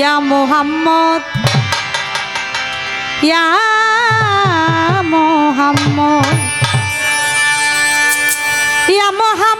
ইয়া মোহাম্মদ ইয়া মোহাম্মদ ইয়া মোহাম্মদ।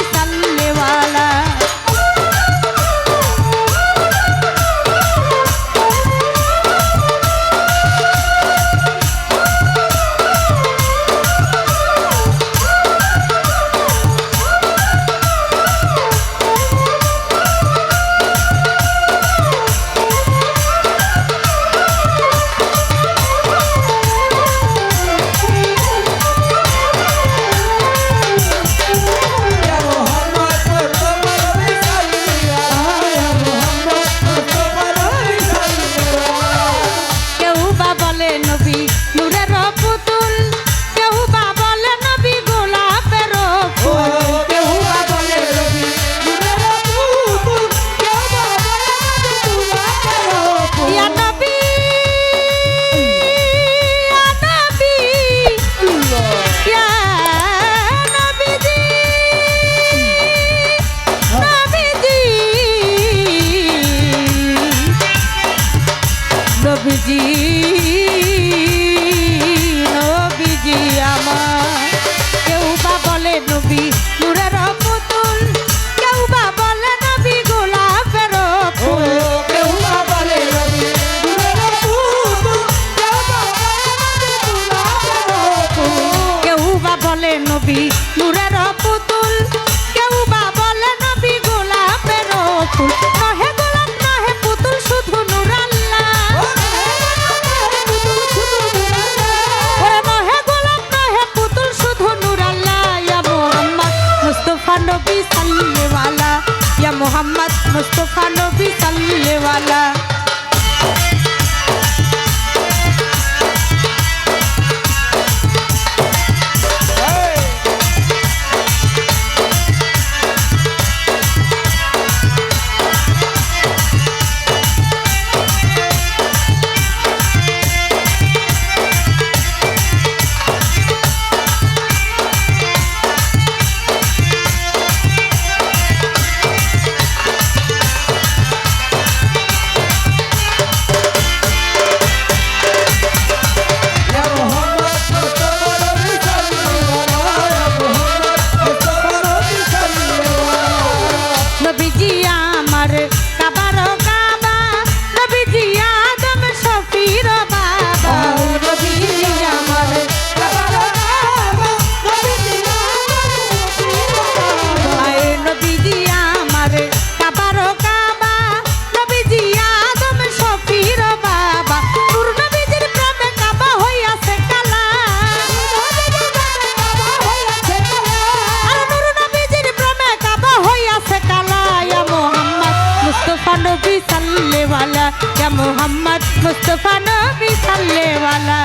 মুস্তফা নবী সাল্লেওয়ালা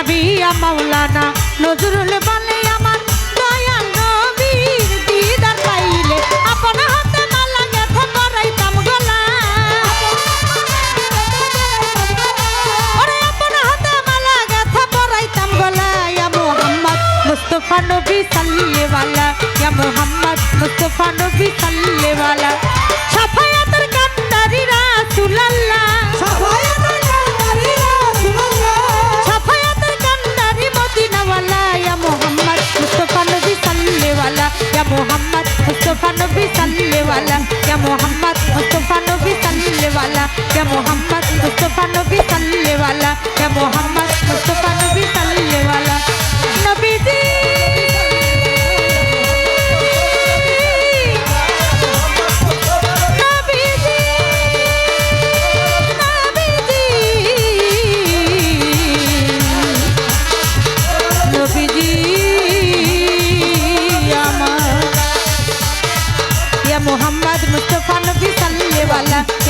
সাবিয়া মাওলানা নজরুল বালিয়া